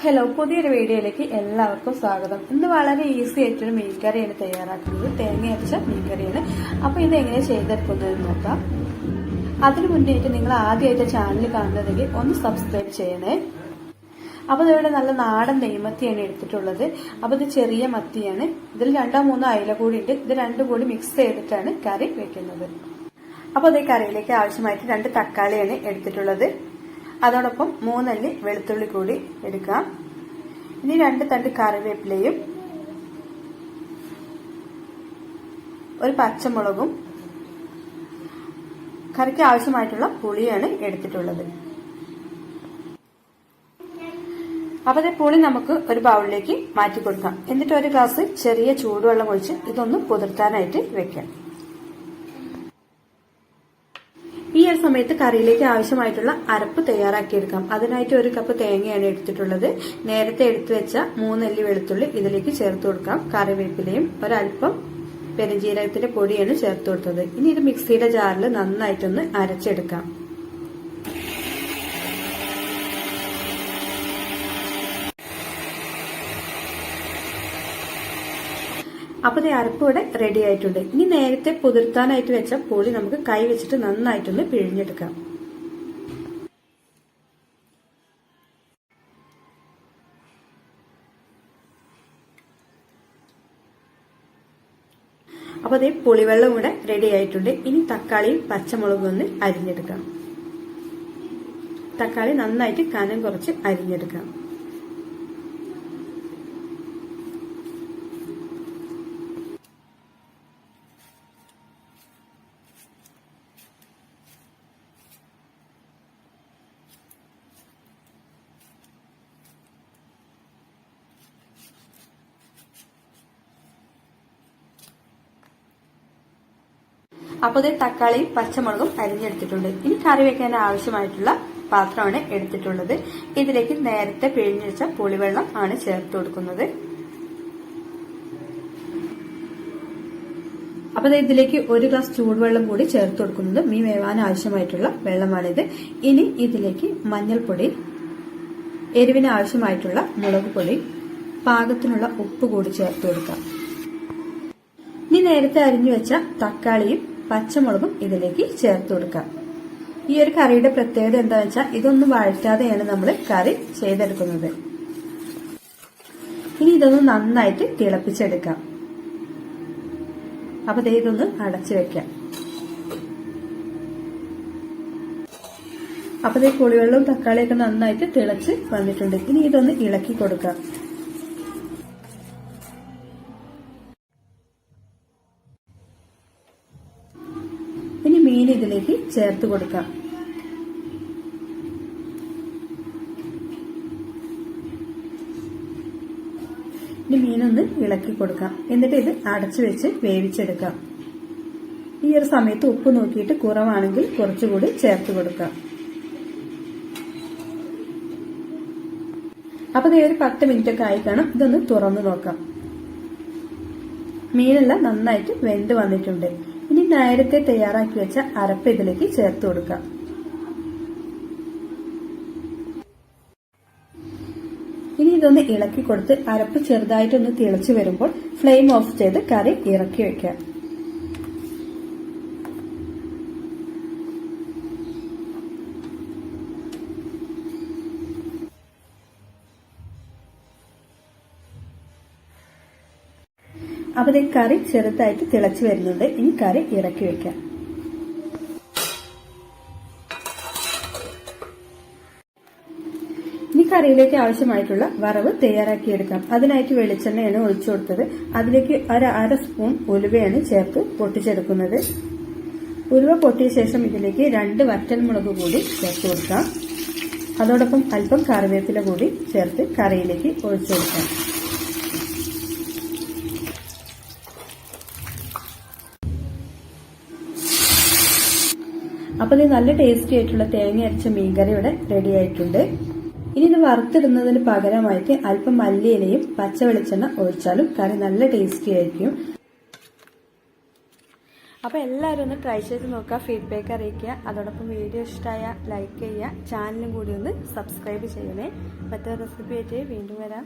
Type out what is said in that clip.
Hello പുതിയൊരു വീഡിയോയിലേക്ക് എല്ലാവർക്കും സ്വാഗതം. ഇന്ന് വളരെ ഈസി ആയിട്ടൊരു മീൻ കറിയാണ് തയ്യാറാക്കുന്നത്. തേങ്ങ അരച്ച മീൻകറിയാണ്. അപ്പൊ ഇത് എങ്ങനെ ചെയ്തെടുക്കുന്നതെന്ന് നോക്കാം. അതിനു മുന്നേറ്റ് നിങ്ങൾ ആദ്യമായിട്ട് ചാനൽ കാണുന്നതെങ്കിൽ ഒന്ന് സബ്സ്ക്രൈബ് ചെയ്യണേ. അപ്പൊ ഇതിവിടെ നല്ല നാടൻ നെയ്മത്തിയാണ് എടുത്തിട്ടുള്ളത്. അപ്പൊ ഇത് ചെറിയ മത്തിയാണ്. ഇതിൽ രണ്ടോ മൂന്നോ അയില കൂടി ഉണ്ട്. ഇത് രണ്ടും കൂടി മിക്സ് ചെയ്തിട്ടാണ് കറി വെക്കുന്നത്. അപ്പൊ അതേ കറിയിലേക്ക് ആവശ്യമായിട്ട് രണ്ട് തക്കാളിയാണ് എടുത്തിട്ടുള്ളത്. അതോടൊപ്പം മൂന്നല്ലി വെളുത്തുള്ളി കൂടി എടുക്കാം ഇനി രണ്ട് തണ്ട് കറിവേപ്പിലയും ഒരു പച്ചമുളകും കറിക്ക് ആവശ്യമായിട്ടുള്ള പുളിയാണ് എടുത്തിട്ടുള്ളത്. അപ്പൊ അതേ പുളി നമുക്ക് ഒരു ബൗളിലേക്ക് മാറ്റി കൊടുക്കാം എന്നിട്ട് ഒരു ഗ്ലാസ് ചെറിയ ചൂടുവെള്ളം ഒഴിച്ച് ഇതൊന്ന് കുതിർത്താനായിട്ട് വെക്കാം. ഈ ഒരു സമയത്ത് കറിയിലേക്ക് ആവശ്യമായിട്ടുള്ള അരപ്പ് തയ്യാറാക്കിയെടുക്കാം. അതിനായിട്ട് ഒരു കപ്പ് തേങ്ങയാണ് എടുത്തിട്ടുള്ളത്. നേരത്തെ എടുത്തു വെച്ച മൂന്നല്ലി വെളുത്തുള്ളി ഇതിലേക്ക് ചേർത്ത് കൊടുക്കാം. കറിവേപ്പിലയും ഒരല്പം പെരുംജീരകത്തിന്റെ പൊടിയാണ് ചേർത്ത് കൊടുത്തത്. ഇനി ഇത് മിക്സിയുടെ ജാറിൽ നന്നായിട്ടൊന്ന് അരച്ചെടുക്കാം. അപ്പൊ ഈ അരപ്പ് ഇവിടെ റെഡി ആയിട്ടുണ്ട്. ഇനി നേരത്തെ പുതിർത്താനായിട്ട് വെച്ച പുളി നമുക്ക് കൈ വെച്ചിട്ട് നന്നായിട്ടൊന്ന് പിഴിഞ്ഞെടുക്കാം. അപ്പൊ അതേ പുളിവെള്ളം കൂടെ റെഡി ആയിട്ടുണ്ട്. ഇനി തക്കാളിയും പച്ചമുളകും ഒന്ന് അരിഞ്ഞെടുക്കാം. തക്കാളി നന്നായിട്ട് കനം കുറച്ച് അരിഞ്ഞെടുക്കാം. അപ്പോൾ ഇത് തക്കാളിയും പച്ചമുളകും അരിഞ്ഞെടുത്തിട്ടുണ്ട്. ഇനി കറി വെക്കാൻ ആവശ്യമായിട്ടുള്ള പാത്രമാണ് എടുത്തിട്ടുള്ളത്. ഇതിലേക്ക് നേരത്തെ പിഴിഞ്ഞു വെച്ച പുളിവെള്ളം ആണ് ചേർത്ത് കൊടുക്കുന്നത്. അപ്പോൾ ഇതിലേക്ക് ഒരു ഗ്ലാസ് ചൂടുവെള്ളം കൂടി ചേർത്ത് കൊടുക്കുന്നത് മീൻ വേവാൻ ആവശ്യമായിട്ടുള്ള വെള്ളമാണിത്. ഇനി ഇതിലേക്ക് മഞ്ഞൾപ്പൊടി എരിവിന് ആവശ്യമായിട്ടുള്ള മുളക് പൊടി പാകത്തിനുള്ള ഉപ്പ് കൂടി ചേർത്ത് കൊടുക്കാം. ഇനി നേരത്തെ അരിഞ്ഞു വെച്ച തക്കാളിയും പച്ചമുളകും ഇതിലേക്ക് ചേർത്ത് കൊടുക്കാം ഈ ഒരു കറിയുടെ പ്രത്യേകത എന്താ വെച്ചാൽ ഇതൊന്നും വഴറ്റാതെയാണ് നമ്മൾ കറി ചെയ്തെടുക്കുന്നത്. ഇനി ഇതൊന്ന് നന്നായിട്ട് തിളപ്പിച്ചെടുക്കാം അപ്പൊ ഇതൊന്ന് അടച്ചു വെക്കാം അപ്പൊ ഈ പുളിവെള്ളവും തക്കാളിയൊക്കെ നന്നായിട്ട് തിളച്ച് വന്നിട്ടുണ്ട്. ഇനി ഇതൊന്ന് ഇളക്കി കൊടുക്കാം ചേർത്ത് കൊടുക്കാം. ഇനി മീനൊന്ന് ഇളക്കി കൊടുക്കാം. എന്നിട്ട് ഇത് അടച്ചു വെച്ച് വേവിച്ചെടുക്കാം. ഈ ഒരു സമയത്ത് ഉപ്പ് നോക്കിയിട്ട് കുറവാണെങ്കിൽ കുറച്ചുകൂടി ചേർത്ത് കൊടുക്കാം. അപ്പൊ ഇത് ഒരു പത്ത് മിനിറ്റ് ഒക്കെ ആയി ഇതൊന്ന് തുറന്നു നോക്കാം. മീനെല്ലാം നന്നായിട്ട് വെന്ത് വന്നിട്ടുണ്ട്. നേരത്തെ തയ്യാറാക്കി വെച്ച അരപ്പ് ഇതിലേക്ക് ചേർത്ത് കൊടുക്കാം. ഇനി ഇതൊന്ന് ഇളക്കി കൊടുത്ത് അരപ്പ് ചെറുതായിട്ടൊന്ന് തിളച്ചു വരുമ്പോൾ ഫ്ലെയിം ഓഫ് ചെയ്ത് കറി ഇറക്കി വെക്കാം. അപ്പോൾ ഈ കറി ചെറുതായിട്ട് തിളച്ചു വരുന്നുണ്ട്. ഇനി കറി ഇറക്കി വെക്കാം. ഇനി കറിയിലേക്ക് ആവശ്യമായിട്ടുള്ള വറവ് തയ്യാറാക്കിയെടുക്കാം അതിനായിട്ട് വെളിച്ചെണ്ണയാണ് ഒഴിച്ചു കൊടുത്തത്. അതിലേക്ക് ഒരു അര സ്പൂൺ ഉലുവയാണ് ചേർത്ത് പൊട്ടിച്ചെടുക്കുന്നത്. ഉലുവ പൊട്ടിയ ശേഷം ഇതിലേക്ക് രണ്ട് വറ്റൽമുളക് കൂടി ചേർത്ത് കൊടുക്കാം. അതോടൊപ്പം അല്പം കറിവേപ്പില കൂടി ചേർത്ത് കറിയിലേക്ക് ഒഴിച്ചു കൊടുക്കാം. അപ്പോൾ ഇത് നല്ല ടേസ്റ്റി ആയിട്ടുള്ള തേങ്ങ അരച്ച മീൻകറി ഇവിടെ റെഡി ആയിട്ടുണ്ട്. ഇനി ഇത് വറുത്തിടുന്നതിന് പകരമായിട്ട് അല്പം മല്ലിയിലയും പച്ച വെളിച്ചെണ്ണ ഒഴിച്ചാലും കറി നല്ല ടേസ്റ്റി ആയിരിക്കും. അപ്പോൾ എല്ലാവരും ഒന്ന് ട്രൈ ചെയ്ത് നോക്കുക ഫീഡ്ബാക്ക് അറിയിക്കുക. അതോടൊപ്പം വീഡിയോ ഇഷ്ടമായ ലൈക്ക് ചെയ്യുക. ചാനലും കൂടി ഒന്ന് സബ്സ്ക്രൈബ് ചെയ്യണേ. മറ്റൊരു റെസിപ്പി ആയിട്ട് വീണ്ടും വരാം.